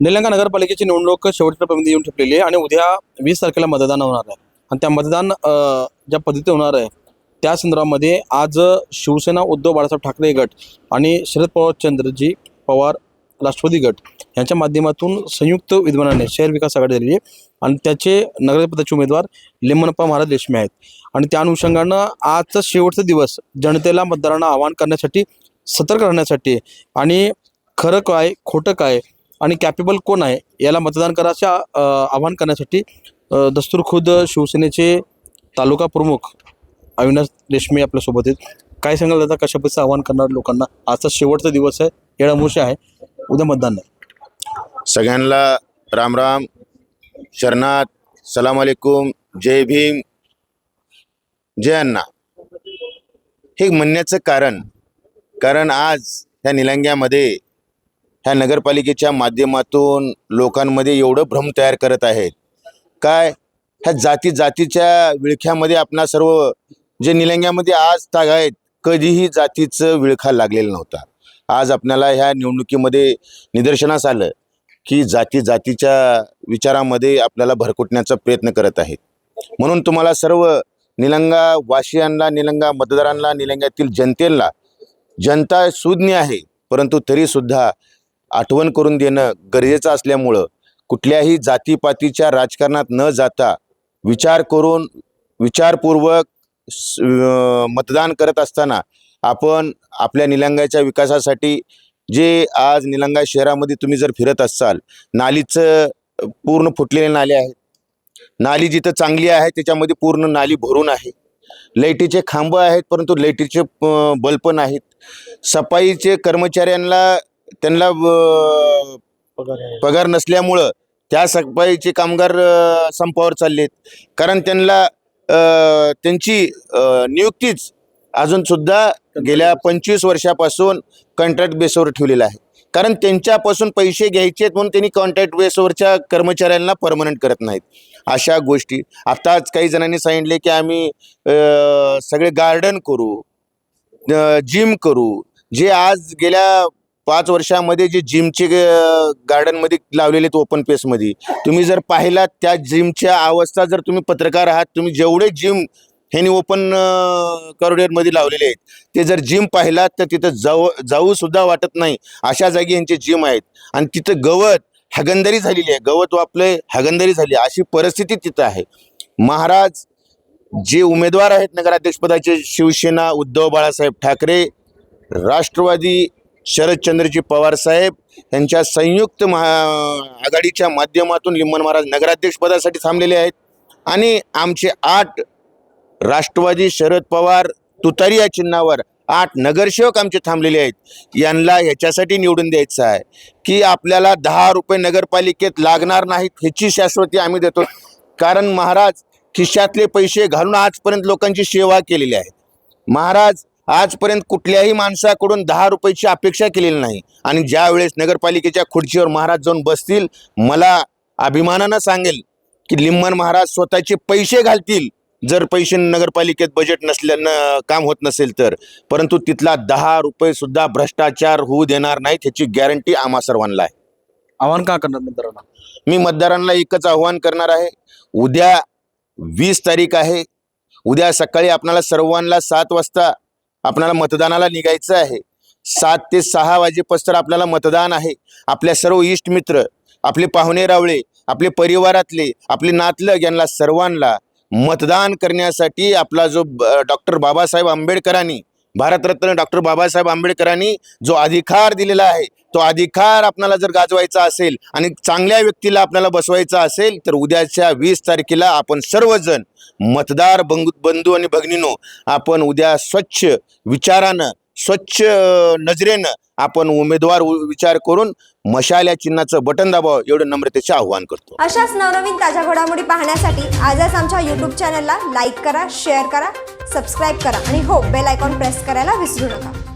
निलंगा नगरपालिकेची निवडणूक शेवटच्या टप्प्यामध्ये येऊन ठेपलेली आहे आणि उद्या वीस तारखेला मतदान होणार आहे. आणि त्या मतदान ज्या पद्धती होणार आहे त्या संदर्भामध्ये आज शिवसेना उद्धव बाळासाहेब ठाकरे गट आणि शरद पवार चंद्रजी पवार राष्ट्रवादी गट यांच्या माध्यमातून संयुक्त विद्यमानाने शहर विकास आघाडी झालेली आहे. आणि त्याचे नगरपदाचे उमेदवार लिमनप्पा महाराज रेशमे आहेत. आणि त्या अनुषंगानं आजचा शेवटचा दिवस जनतेला मतदारांना आवाहन करण्यासाठी सतर्क राहण्यासाठी आणि खरं काय खोटं काय आणि कॅपेबल कोण आहे याला मतदान करायच्या अ, आवाहन करण्यासाठी दस्तूर खुद शिवसेनेचे तालुका प्रमुख अविनाश देशमे आपल्यासोबत आहेत. काय सांगाल दादा कशा पद्धतीचं आवाहन करणार लोकांना? आजचा शेवटचा दिवस आहे येळामुशी आहे उद्या मतदान नाही. सगळ्यांना राम राम शरणात सलाम अलेकुम जय भीम जय अण्णा. हे म्हणण्याचं कारण कारण आज ह्या निलंग्यामध्ये ह्या नगरपालिकेच्या माध्यमातून लोकांमध्ये एवढं भ्रम तयार करत आहेत काय? ह्या जाती जातीच्या विळख्यामध्ये आपणा सर्व जे निलंग्यामध्ये आज ताग आहेत कधीही जातीचं विळखा लागलेला नव्हता. आज आपल्याला ह्या निवडणुकीमध्ये निदर्शनास आलं की जाती जातीच्या विचारामध्ये आपल्याला भरकुटण्याचा प्रयत्न करत आहेत. म्हणून तुम्हाला सर्व निलंगा वाशियांना निलंगा मतदारांना निलंग्यातील जनतेला जनता सुज्ञ आहे परंतु तरीसुद्धा आठवण करून देणं गरजेचं असल्यामुळं कुठल्याही जातीपातीच्या राजकारणात न जाता विचार करून विचारपूर्वक मतदान करत असताना आपण आपल्या निलंगाच्या विकासासाठी जे आज निलंगा शहरामध्ये तुम्ही जर फिरत असाल नालीचं पूर्ण फुटलेले नाले आहेत. नाली जिथं चांगली आहे त्याच्यामध्ये पूर्ण नाली भरून आहे. लाईटीचे खांब आहेत परंतु लाईटीचे प- बल्ब नाहीत. सफाईचे कर्मचाऱ्यांना त्यांना पगार नसल्यामुळं त्या सफाईचे कामगार संपावर चाललेत. कारण त्यांना त्यांची नियुक्तीच अजून सुद्धा गेल्या पंचवीस वर्षापासून कॉन्ट्रॅक्ट बेसवर ठेवलेलं आहे. कारण त्यांच्यापासून पैसे घ्यायचे आहेत म्हणून त्यांनी कॉन्ट्रॅक्ट बेसवरच्या कर्मचाऱ्यांना परमनंट करत नाहीत. अशा गोष्टी. आताच काही जणांनी सांगितले की आम्ही सगळे गार्डन करू जिम करू. जे आज गेल्या पाच वर्षामध्ये जे जिमचे गार्डनमध्ये लावलेले आहेत ओपन पेसमध्ये तुम्ही जर पाहिलात त्या जिमच्या अवस्था जर तुम्ही पत्रकार आहात तुम्ही जेवढे जिम ह्यांनी ओपन कॉरिडॉरमध्ये लावलेले आहेत ते जर जिम पाहिलात तर तिथं जाऊ जाऊसुद्धा वाटत नाही. अशा जागी यांचे जिम आहेत. आणि तिथं गवत हगंदरी झालेली आहे. गवत वापले हगंदरी झाली आहे. अशी परिस्थिती तिथं आहे. महाराज जे उमेदवार आहेत नगराध्यक्षपदाचे शिवसेना उद्धव बाळासाहेब ठाकरे राष्ट्रवादी शरदचंद्रजी पवार साहेब यांच्या संयुक्त महा आघाडीच्या माध्यमातून लिंबन महाराज नगराध्यक्षपदासाठी थांबलेले आहेत. आणि आमचे आठ राष्ट्रवादी शरद पवार तुतारी या चिन्हावर आठ नगरसेवक आमचे थांबलेले आहेत. यांना ह्याच्यासाठी निवडून द्यायचं आहे की आपल्याला दहा रुपये नगरपालिकेत लागणार नाहीत ह्याची शाश्वती आम्ही देतो. कारण महाराज खिशातले पैसे घालून आजपर्यंत लोकांची सेवा केलेली आहे. महाराज आजपर्यंत कुठल्याही माणसाकडून दहा रुपयाची अपेक्षा केलेली नाही. आणि ज्या वेळेस नगरपालिकेच्या खुर्चीवर महाराज जाऊन बसतील मला अभिमानानं सांगेल की लिंबन महाराज स्वतःचे पैसे घालतील. जर पैसे नगरपालिकेत बजेट नसल्यानं काम होत नसेल तर. परंतु तिथला दहा रुपये सुद्धा भ्रष्टाचार होऊ देणार नाहीत ह्याची गॅरंटी आम्हा सर्वांना आहे. आवाहन का करणार मतदारांना? मी मतदारांना एकच आव्हान करणार आहे. उद्या वीस तारीख आहे. उद्या सकाळी आपणाला सर्वांना सात वाजता आपणाला मतदानाला निघायचं आहे. सात ते सहा वाजेपासून आपल्याला मतदान आहे. आपल्या सर्व इष्ट मित्र आपले पाहुणे रावळे आपले परिवारातले आपले नातलग यांना सर्वांना मतदान करण्यासाठी आपला जो डॉक्टर बाबासाहेब आंबेडकरांनी भारतरत्न डॉक्टर बाबासाहेब आंबेडकरांनी जो अधिकार दिलेला आहे तो अधिकार आपल्याला जर गाजवायचा असेल आणि चांगल्या व्यक्तीला आपल्याला बसवायचा असेल तर उद्याच्या वीस तारखेला आपण सर्वजण मतदार बंधू बंधू आणि भगिनीनो आपण उद्या स्वच्छ विचारानं स्वच्छ नजरेनं आपण उमेदवार विचार करून मशाल या चिन्हाचं बटन दाबावं एवढं नम्रतेचे आव्हान करतो. अशाच नवनवीन ताज्या घडामोडी पाहण्यासाठी आजच आमच्या यूट्यूब चॅनलला लाईक करा शेअर करा सबस्क्राईब करा आणि हो बेल आयकॉन प्रेस करायला विसरू नका.